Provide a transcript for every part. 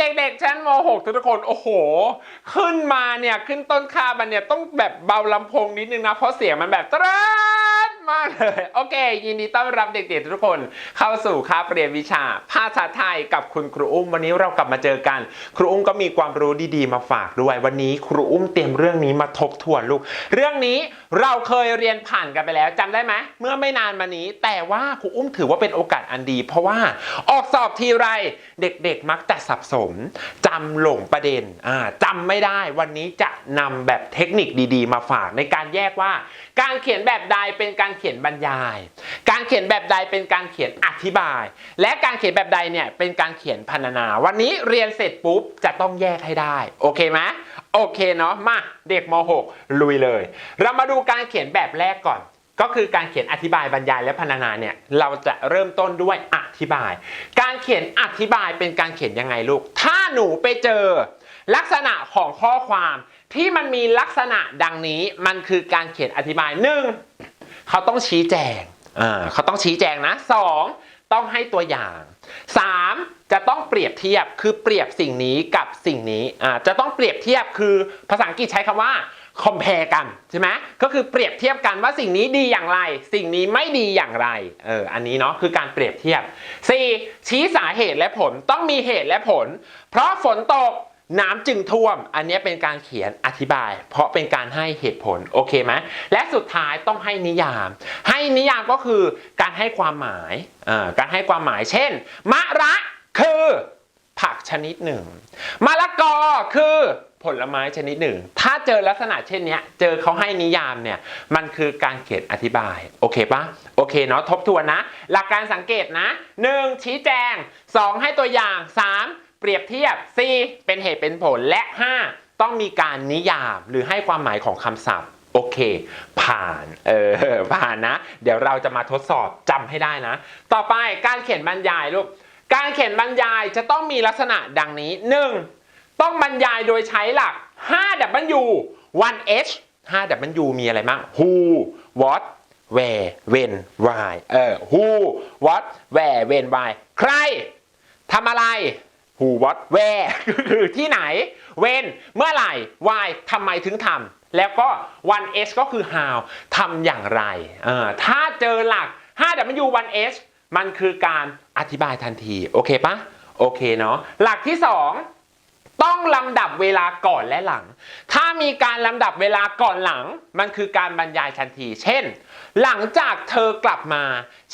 เด็กๆชั้นม .6 ทุกคนโอ้โห ขึ้นมาเนี่ยขึ้นต้นคาบันเนี่ยต้องแบบเบาลำโพงนิดนึงนะ เพราะเสียงมันแบบตรัด มากเลย โอเค ยินดีต้อนรับเด็กๆทุกคนเข้าสู่คาบเรียนวิชา ภาษาไทยกับคุณครูอุ้ม วันนี้เรากลับมาเจอกัน ครูอุ้มก็มีความรู้ดีๆมาฝากด้วย วันนี้ครูอุ้มเตรียมเรื่องนี้มาทบทวนลูก เรื่องนี้เราเคยเรียนผ่านกันไปแล้วจำได้ไหมเมื่อไม่นานมานี้ แต่ว่าครูอุ้มถือว่าเป็นโอกาสอันดี เพราะว่าออกสอบทีไรเด็กๆมักจะสับสนจำหลงประเด็นอ่าจำไม่ได้วันนี้จะนำแบบเทคนิคดี ๆ มาฝากในการแยกว่า การเขียนแบบใดเป็นการเขียนบรรยาย การเขียนแบบใดเป็นการเขียนอธิบาย และการเขียนแบบใดเนี่ยเป็นการเขียนพรรณนา วันนี้เรียนเสร็จปุ๊บจะต้องแยกให้ได้ โอเคไหมโอเคเนาะมาเด็กม .6 ลุยเลย เรามาดูการเขียนแบบแรกก่อนก็คือการเขียนอธิบายบรรยายและพรรณนาเนี่ยเราจะเริ่มต้นด้วยอธิบาย การเขียนอธิบายเป็นการเขียนยังไงลูก ถ้าหนูไปเจอ ลักษณะของข้อความที่มันมีลักษณะดังนี้มันคือการเขียนอธิบายหนึ่ง เขาต้องชี้แจงอ่าเขาต้องชี้แจงนะสองต้องให้ตัวอย่างสามจะต้องเปรียบเทียบคือเปรียบสิ่งนี้กับสิ่งนี้อ่าจะต้องเปรียบเทียบคือภาษาอังกฤษใช้คำว่า compare กันใช่ไหมก็คือเปรียบเทียบกันว่าสิ่งนี้ดีอย่างไร สิ่งนี้ไม่ดีอย่างไรเอออันนี้เนาะคือการเปรียบเทียบ 4. ชี้สาเหตุและผลต้องมีเหตุและผล เพราะฝนตก น้ำจึงท่วม อันนี้เป็นการเขียนอธิบาย เพราะเป็นการให้เหตุผลโอเคไหมและสุดท้ายต้องให้นิยาม ให้นิยามก็คือการให้ความหมายการให้ความหมาย เช่น มะระคือผักชนิดหนึ่ง มะละกอคือผลไม้ชนิดหนึ่ง ถ้าเจอลักษณะเช่นนี้เจอเขาให้นิยามเนี่ย มันคือการเขียนอธิบาย โอเคปะโอเคเนาะ ทบทวนนะ หลักการสังเกตนะ 1. ชี้แจง 2. ให้ตัวอย่าง 3. เปรียบเทียบ 4. เป็นเหตุเป็นผลและ 5. ต้องมีการนิยามหรือให้ความหมายของคำศัพท์โอเค ผ่าน เออ ผ่านนะ เดี๋ยวเราจะมาทดสอบจำให้ได้นะ ต่อไปการเขียนบรรยายลูก การเขียนบรรยายจะต้องมีลักษณะดังนี้ 1. ต้องบรรยายโดยใช้หลัก 5W 1H 5W มีอะไรบ้าง Who What Where When Why เออ Who What Where When Why ใครทำอะไร Who What Where คือที่ไหน When เมื่อไหร่ Why ทำไมถึงทำแล้วก็ One H ก็คือ how ทำอย่างไรเออถ้าเจอหลัก 5W 1H มันคือการอธิบายทันที โอเคปะโอเคเนาะหลักที่ 2 ต้องลำดับเวลาก่อนและหลัง ถ้ามีการลำดับเวลาก่อนหลัง มันคือการบรรยายทันที เช่น หลังจากเธอกลับมา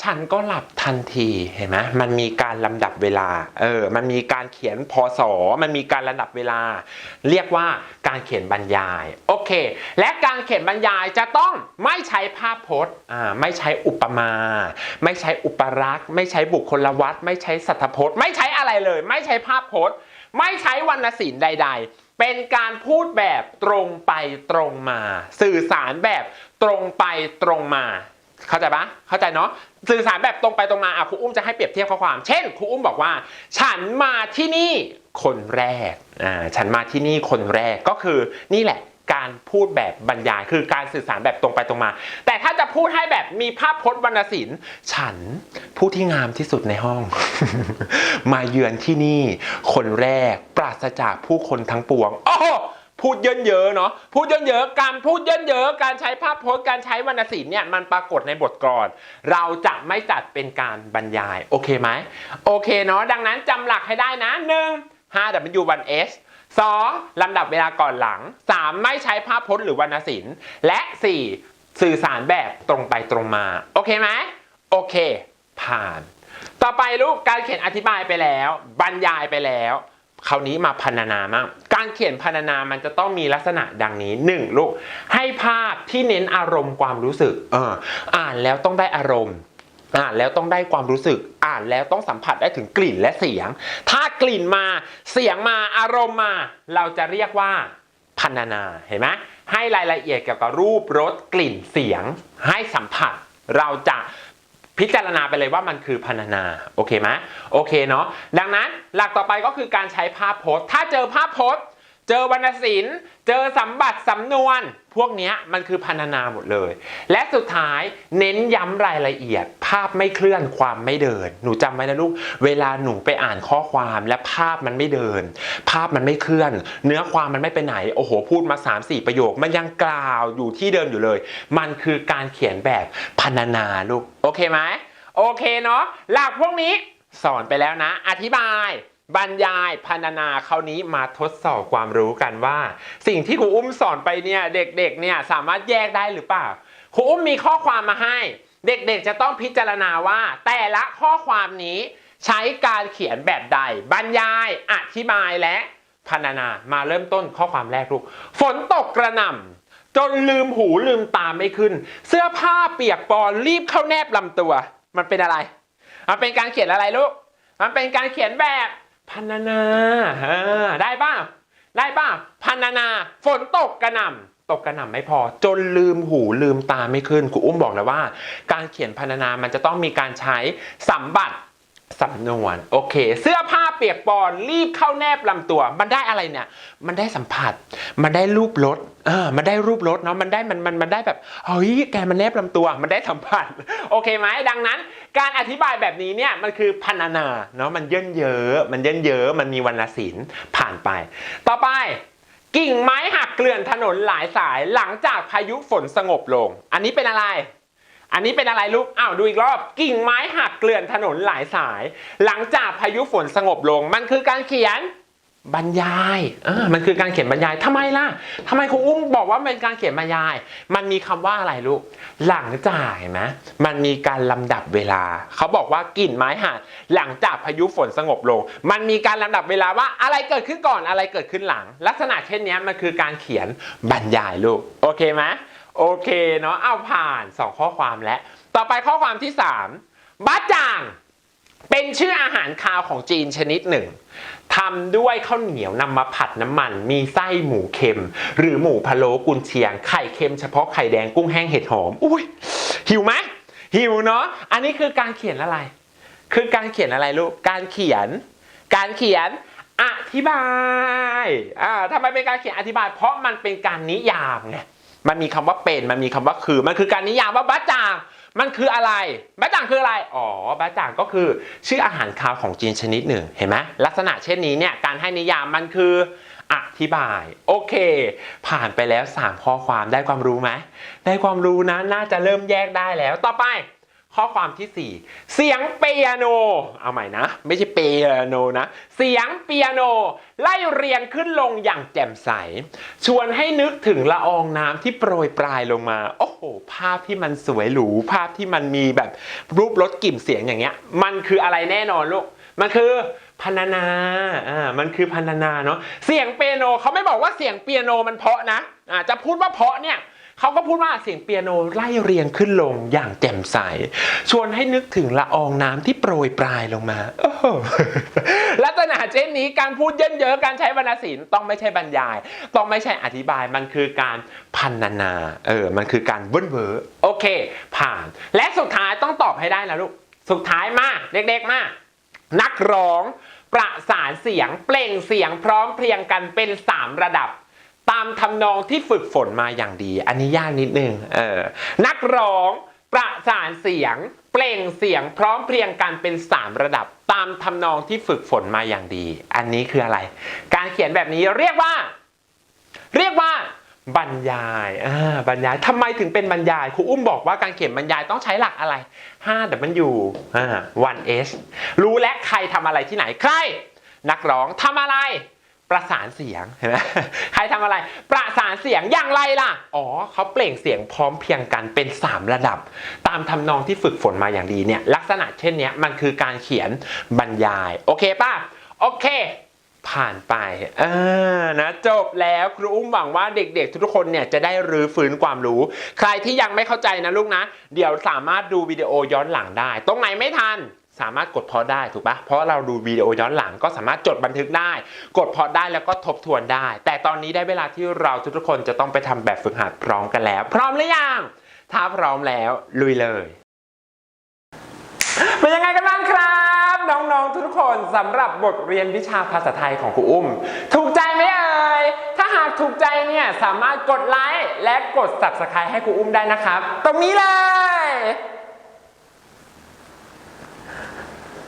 ฉันก็หลับทันที เห็นไหมมันมีการลำดับเวลา เออ มันมีการเขียนพศ มันมีการลำดับเวลา เรียกว่าการเขียนบรรยาย โอเค และการเขียนบรรยายจะต้องไม่ใช้ภาพพจน์ อ่า ไม่ใช้อุปมา ไม่ใช้อุปรักษ์ ไม่ใช้บุคคลวัตไม่ใช้สัทพจน์ ไม่ใช้อะไรเลย ไม่ใช้ภาพพจน์ ไม่ใช้วรรณศิลป์ใด ๆ เป็นการพูดแบบตรงไปตรงมา สื่อสารแบบตรงไปตรงมา เข้าใจปะเข้าใจเนาะสื่อสารแบบตรงไปตรงมาอะครูอุ้มจะให้เปรียบเทียบข้อความ เช่นครูอุ้มบอกว่า ฉันมาที่นี่คนแรกอ่าฉันมาที่นี่คนแรกก็คือนี่แหละ การพูดแบบบรรยาย คือการสื่อสารแบบตรงไปตรงมา แต่ถ้าจะพูดให้แบบมีภาพพจน์วรรณศิลป์ฉันผู้ที่งามที่สุดในห้อง มาเยือนที่นี่ คนแรกปราศจากผู้คนทั้งปวงโอ้พูดเยินเยอะเนาะพูดเยินเยอะการพูดเยินเยอะการใช้ภาพพจน์การใช้วรรณศิลป์เนี่ยมันปรากฏในบทกลอน เราจะไม่จัดเป็นการบรรยาย โอเคไหมโอเคเนาะดังนั้นจำหลักให้ได้นะ1 5 W 1 S 2. ลำดับเวลาก่อนหลัง 3. ไม่ใช้ภาพพจน์หรือวรรณศิลป์ และ 4. สื่อสารแบบตรงไปตรงมา โอเคไหมโอเค ผ่าน ต่อไปลูกการเขียนอธิบายไปแล้ว บรรยายไปแล้วคราวนี้มาพรรณนามั่งการเขียนพรรณนามันจะต้องมีลักษณะดังนี้ 1. ลูกให้ภาพที่เน้นอารมณ์ความรู้สึก เออ อ่านแล้วต้องได้อารมณ์ อ่านแล้วต้องได้ความรู้สึก อ่านแล้วต้องสัมผัสได้ถึงกลิ่นและเสียง ถ้ากลิ่นมาเสียงมาอารมณ์มา เราจะเรียกว่าพรรณนาเห็นไหมให้รายละเอียดเกี่ยวกับรูปรสกลิ่นเสียง ให้สัมผัส เราจะพิจารณาไปเลยว่ามันคือพรรณนาโอเคไหมโอเคเนาะดังนั้นหลักต่อไปก็คือการใช้ภาพโพสต์ถ้าเจอภาพโพสต์ เจอวรรณศิลป์ เจอสัมบัติสำนวน พวกนี้มันคือพันนาหมดเลย และสุดท้ายเน้นย้ำรายละเอียด ภาพไม่เคลื่อนความไม่เดิน หนูจำไว้นะลูก เวลาหนูไปอ่านข้อความและภาพมันไม่เดิน ภาพมันไม่เคลื่อน เนื้อความมันไม่ไปไหน โอ้โห พูดมา 3-4 ประโยค มันยังกล่าวอยู่ที่เดิมอยู่เลย มันคือการเขียนแบบพันนาลูก โอเคไหมโอเคเนาะ หลักพวกนี้สอนไปแล้วนะ อธิบาย บรรยายพันนาคราวนี้มาทดสอบความรู้กันว่า สิ่งที่ครูอุ้มสอนไปเนี่ยเด็กๆเนี่ยสามารถแยกได้หรือเปล่าครูอุ้มมีข้อความมาให้ เด็กๆจะต้องพิจารณาว่า แต่ละข้อความนี้ใช้การเขียนแบบใด บรรยายอธิบายและพันนามาเริ่มต้นข้อความแรกลูกฝนตกกระหน่ำจนลืมหูลืมตาไม่ขึ้น เสื้อผ้าเปียกปอนรีบเข้าแนบลำตัว มันเป็นอะไร มันเป็นการเขียนอะไรลูกมันเป็นการเขียนแบบ พันนาเออได้ป่ะได้ป่ะพันนา ฝนตกกระหน่ำตกกระหน่ำไม่พอ จนลืมหูลืมตาไม่ขึ้นครูอุ้มบอกแล้วว่า การเขียนพันนามันจะต้องมีการใช้สัมบัติ สำนวนโอเค เสื้อผ้าเปียกปอนรีบเข้าแนบลำตัว มันได้อะไรเนี่ย มันได้สัมผัส มันได้รูปรสเออมันได้รูปรสเนาะมันได้มันมันมันได้แบบเฮ้ยแกมันแนบลำตัว มันได้สัมผัสโอเคไหมดังนั้น การอธิบายแบบนี้เนี่ยมันคือพันนาเนาะมันเยินเยอะมันเยินเยอะมันมีวรรณศิลป์ผ่านไป ต่อไปกิ่งไม้หักเกลื่อนถนนหลายสายหลังจากพายุฝนสงบลง อันนี้เป็นอะไร อันนี้เป็นอะไรลูก อ้าวดูอีกรอบ กิ่งไม้หักเกลื่อนถนนหลายสาย หลังจากพายุฝนสงบลง มันคือการเขียนบรรยายเออมันคือการเขียนบรรยายทำไมล่ะทำไมครูอุ้มบอกว่าเป็นการเขียนบรรยาย มันมีคำว่าอะไรลูก หลังจากนไหมมันมีการลำดับเวลา เขาบอกว่ากิ่งไม้หักหลังจากพายุฝนสงบลง มันมีการลำดับเวลาว่าอะไรเกิดขึ้นก่อนอะไรเกิดขึ้นหลัง ลักษณะเช่นนี้มันคือการเขียนบรรยายลูก โอเคไหม โอเคเนาะเอาผ่าน 2 ข้อความแล้ว ต่อไปข้อความที่ 3บะจ่าง เป็นชื่ออาหารคาวของจีนชนิดหนึ่งทำด้วยข้าวเหนียวนำมาผัดน้ำมัน มีไส้หมูเค็ม หรือหมูพะโล้กุนเชียง ไข่เค็มเฉพาะไข่แดงกุ้งแห้งเห็ดหอม อุ้ยหิวไหมหิวเนาะอันนี้คือการเขียนอะไร คือการเขียนอะไรลูกการเขียน การเขียนอธิบายอ่าทำไมเป็นการเขียนอธิบาย เพราะมันเป็นการนิยามไง มันมีคำว่าเป็นมันมีคำว่าคือ มันคือการนิยามว่าบาจ่าง มันคืออะไรบาจ่างคืออะไร อ๋อบาจ่างก็คือชื่ออาหารคาวของจีนชนิดหนึ่ง เห็นไหมลักษณะเช่นนี้เนี่ยการให้นิยามมันคืออธิบาย โอเค ผ่านไปแล้ว 3 ข้อความได้ความรู้ไหมได้ความรู้นะน่าจะเริ่มแยกได้แล้วต่อไป ข้อความที่ 4 เสียงเปียโน เอาใหม่นะ ไม่ใช่เปียโนนะ เสียงเปียโน ไล่เรียงขึ้นลงอย่างแจ่มใส ชวนให้นึกถึงละอองน้ำที่โปรยปลายลงมา โอ้โห ภาพที่มันสวยหรู ภาพที่มันมีแบบรูปรสกลิ่นเสียงอย่างเงี้ย มันคืออะไรแน่นอนลูก มันคือพันนา อ่า มันคือพันนาเนาะ เสียงเปียโนเขาไม่บอกว่าเสียงเปียโนมันเพาะนะ อ่า จะพูดว่าเพาะเนี่ย เขาก็พูดว่าเสียงเปียโนไล่เรียงขึ้นลงอย่างแจ่มใส ชวนให้นึกถึงละอองน้ำที่โปรยปลายลงมาลักษณะเช่นนี้การพูดเยินเยอะการใช้วรรณศิลป์ต้องไม่ใช่บรรยาย ต้องไม่ใช่อธิบายมันคือการพันนานาเออมันคือการเบิ้ลเวอโอเค ผ่าน และสุดท้ายต้องตอบให้ได้นะลูกสุดท้ายมาเด็กๆมานักร้องประสานเสียงเปล่งเสียงพร้อมเพรียงกันเป็น 3 ระดับ ตามทำนองที่ฝึกฝนมาอย่างดี อันนี้ยากนิดนึงเออนักร้องประสานเสียง เปล่งเสียงพร้อมเพรียงกันเป็น 3 ระดับ ตามทำนองที่ฝึกฝนมาอย่างดี อันนี้คืออะไร การเขียนแบบนี้เรียกว่า เรียกว่าบรรยายอ่าบรรยายทำไมถึงเป็นบรรยาย ครูอุ้มบอกว่าการเขียนบรรยายต้องใช้หลักอะไร5 W อ่า 1 S รู้และใครทำอะไรที่ไหน ใคร นักร้องทำอะไร ประสานเสียงเห็นไหมใครทำอะไร ประสานเสียงอย่างไรล่ะ อ๋อเขาเปล่งเสียงพร้อมเพียงกันเป็น 3 ระดับ ตามทำนองที่ฝึกฝนมาอย่างดีเนี่ย ลักษณะเช่นเนี้ยมันคือการเขียนบรรยาย โอเคป่ะ โอเค ผ่านไปเออนะจบแล้วครูอุ้มหวังว่าเด็กๆ ทุกคนเนี่ยจะได้รื้อฟื้นความรู้ ใครที่ยังไม่เข้าใจนะลูกนะ เดี๋ยวสามารถดูวิดีโอย้อนหลังได้ ตรงไหนไม่ทัน สามารถกดพอได้ถูกปะเพราะเราดูวิดีโอย้อนหลังก็สามารถจดบันทึกได้ กดพอได้แล้วก็ทบทวนได้ แต่ตอนนี้ได้เวลาที่เราทุกคนจะต้องไปทำแบบฝึกหัดพร้อมกันแล้ว พร้อมหรือยังถ้าพร้อมแล้วลุยเลยเป็นยังไงกันบ้างครับ น้องๆทุกคนสำหรับบทเรียนวิชาภาษาไทยของครูอุ้ม ถูกใจไหมเอ่ยถ้ากถูกใจเนี่ยสามารถกดไลค์และกด subscribe ให้ครูอุ้มได้นะครับ ตรงนี้เลย